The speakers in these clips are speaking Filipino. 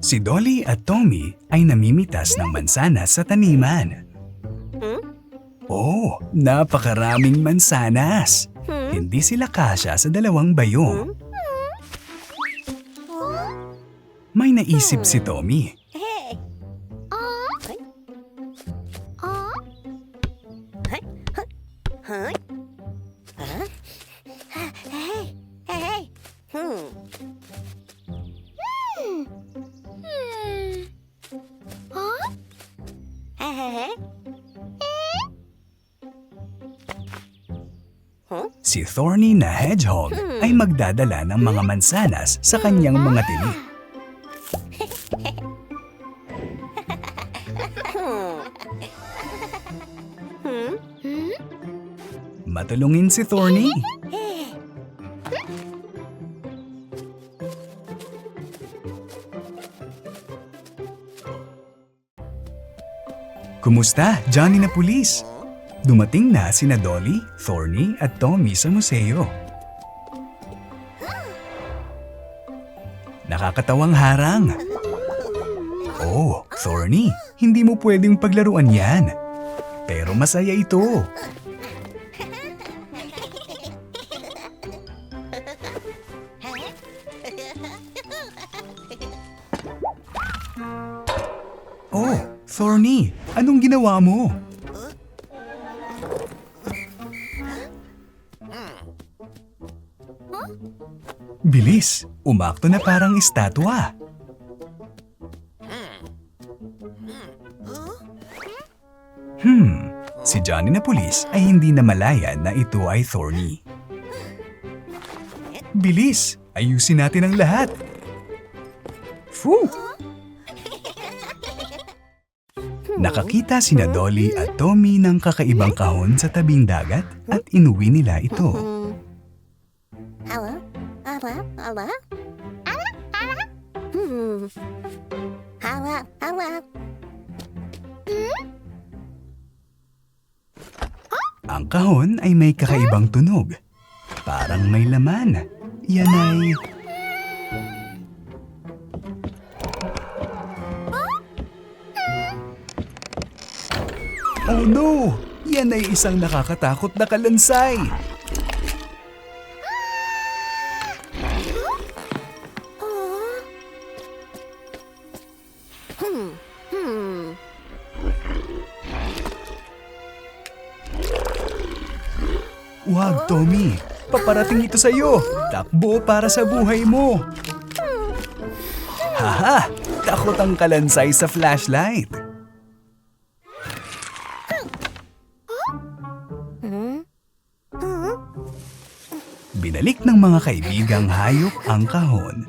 Si Dolly at Tommy ay namimitas ng mansanas sa taniman. Oh, napakaraming mansanas. Hindi sila kasya sa dalawang bayong. May naisip si Tommy. Si Thorny na hedgehog ay magdadala ng mga mansanas sa kanyang mga tili. Matulungin si Thorny. Kumusta, Johnny na pulis? Dumating na sina Dolly, Thorny at Tommy sa museo. Nakakatawang harang. Oh, Thorny, hindi mo pwedeng paglaruan yan. Pero masaya ito. Anong ginawa mo? Bilis, umakto na parang estatwa. Hmm, si Johnny na pulis ay hindi na malaya na ito ay Thorny. Bilis, ayusin natin ang lahat. Phew! Nakakita sina Dolly at Tommy ng kakaibang kahon sa tabing dagat at inuwi nila ito. Ang kahon ay may kakaibang tunog. Parang may laman. Yan ay... Oh no! Yan ay isang nakakatakot na kalansay. Wag, Tommy. Paparating ito sa'yo. Takbo para sa buhay mo. Haha! Takot ang kalansay sa flashlight. Binalik ng mga kaibigang hayop ang kahon.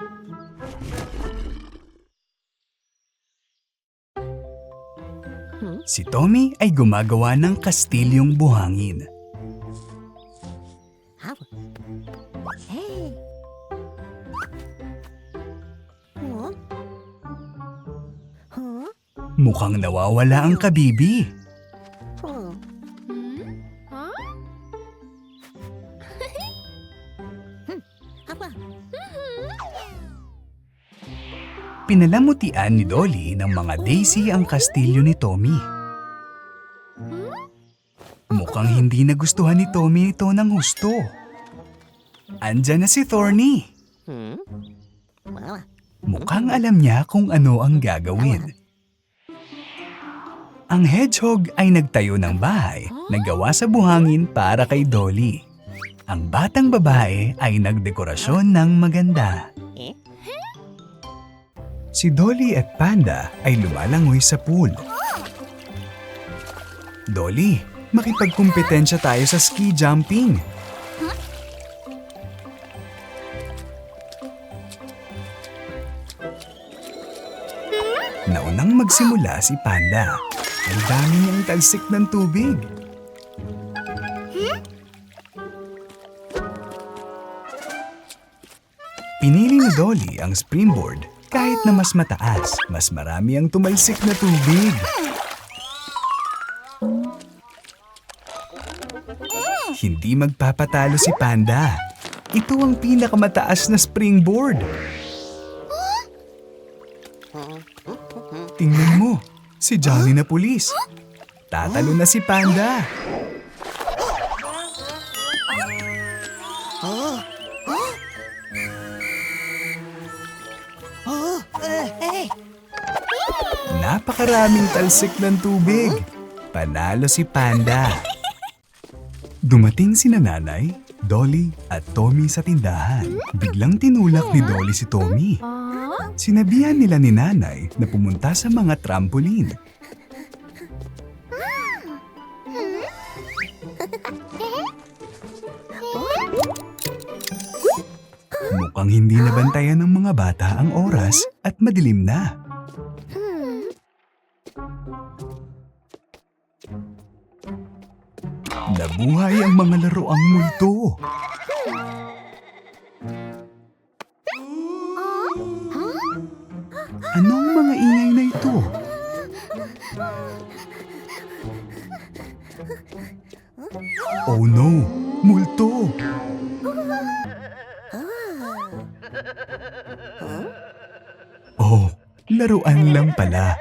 Si Tommy ay gumagawa ng kastilyong buhangin. Mukhang nawawala ang kabibi. Pinalamutian ni Dolly ng mga daisy ang kastilyo ni Tommy. Mukhang hindi nagustuhan ni Tommy ito ng husto. Andyan na si Thorny. Mukhang alam niya kung ano ang gagawin. Ang hedgehog ay nagtayo ng bahay na gawa sa buhangin para kay Dolly. Ang batang babae ay nagdekorasyon ng maganda. Si Dolly at Panda ay lumalangoy sa pool. Dolly, makipagkumpetensya tayo sa ski jumping. Naunang magsimula si Panda. Ang dami niyang talsik ng tubig. Ni Dolly ang springboard kahit na mas mataas, mas marami ang tumalsik na tubig. Hindi magpapatalo si Panda. Ito ang pinakamataas na springboard. Tingnan mo, si Johnny na pulis. Tatalo na si Panda. Oh, eh, eh. Napakaraming talsik ng tubig. Panalo si Panda. Dumating si nanay, Dolly at Tommy sa tindahan. Biglang tinulak ni Dolly si Tommy. Sinabihan nila ni nanay na pumunta sa mga trampoline. Mukhang hindi nabantayan ng mga bata ang oras at madilim na. Nabuhay ang mga laroang multo. Anong mga ingay na ito? Oh no! Multo! Oh, laruan lang pala.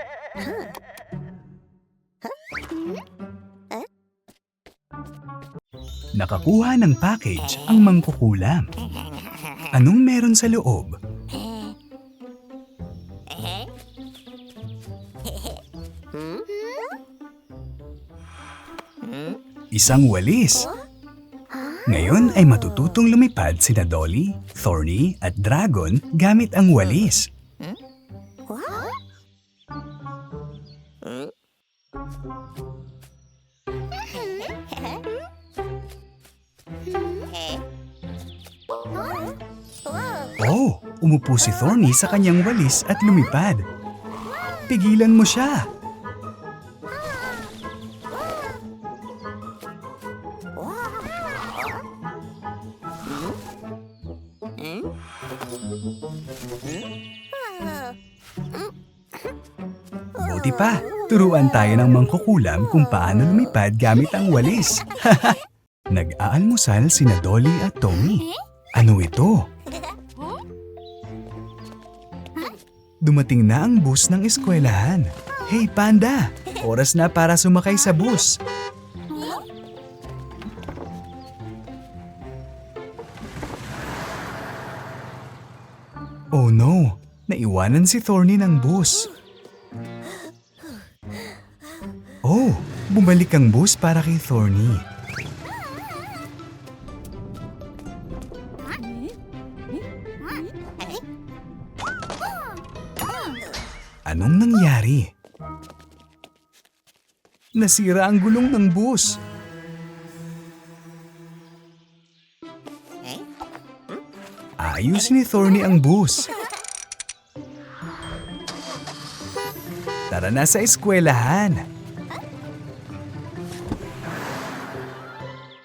Nakakuha ng package ang mangkukulam. Anong meron sa loob? Isang walis. Ngayon ay matututong lumipad sina Dolly, Thorny at Dragon gamit ang walis. Oh, umupo si Thorny sa kanyang walis at lumipad. Pigilan mo siya. Buti pa, turuan tayo ng mangkukulam kung paano lumipad gamit ang walis. Nag-aalmusal sina Dolly at Tommy. Ano ito? Dumating na ang bus ng eskwelahan. Hey Panda, oras na para sumakay sa bus. Oh no, naiwanan si Thorny ng bus. Bumalik ang bus para kay Thorny. Anong nangyari? Nasira ang gulong ng bus. Ayos ni Thorny ang bus. Tara na sa eskwelahan.